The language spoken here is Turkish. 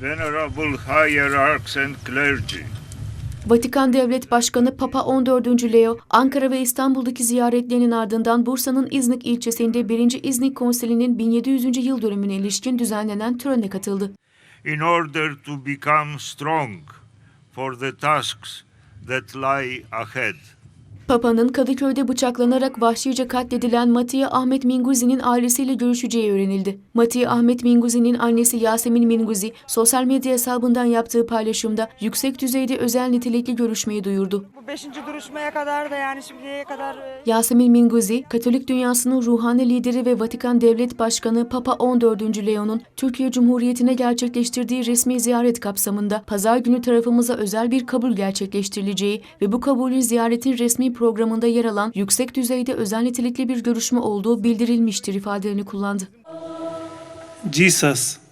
venerable hierarchs and clergy, Vatikan Devlet Başkanı Papa 14. Leo, Ankara ve İstanbul'daki ziyaretlerinin ardından Bursa'nın İznik ilçesinde 1. İznik Konsili'nin 1700. yıl dönümüne ilişkin düzenlenen törene katıldı. in order to become strong for the tasks that lie ahead. Papa'nın Kadıköy'de bıçaklanarak vahşice katledilen Matiye Ahmet Minguzi'nin ailesiyle görüşeceği öğrenildi. Matiye Ahmet Minguzi'nin annesi Yasemin Minguzi, sosyal medya hesabından yaptığı paylaşımda yüksek düzeyde özel nitelikli görüşmeyi duyurdu. Bu beşinci duruşmaya kadar da yani şimdiye kadar e, Yasemin Minguzi, Katolik dünyasının ruhani lideri ve Vatikan Devlet Başkanı Papa 14. Leo'nun Türkiye Cumhuriyeti'ne gerçekleştirdiği resmi ziyaret kapsamında pazar günü tarafımıza özel bir kabul gerçekleştirileceği ve bu kabulün ziyaretin resmi programında yer alan yüksek düzeyde özel nitelikli bir görüşme olduğu bildirilmiştir ifadelerini kullandı. Jesus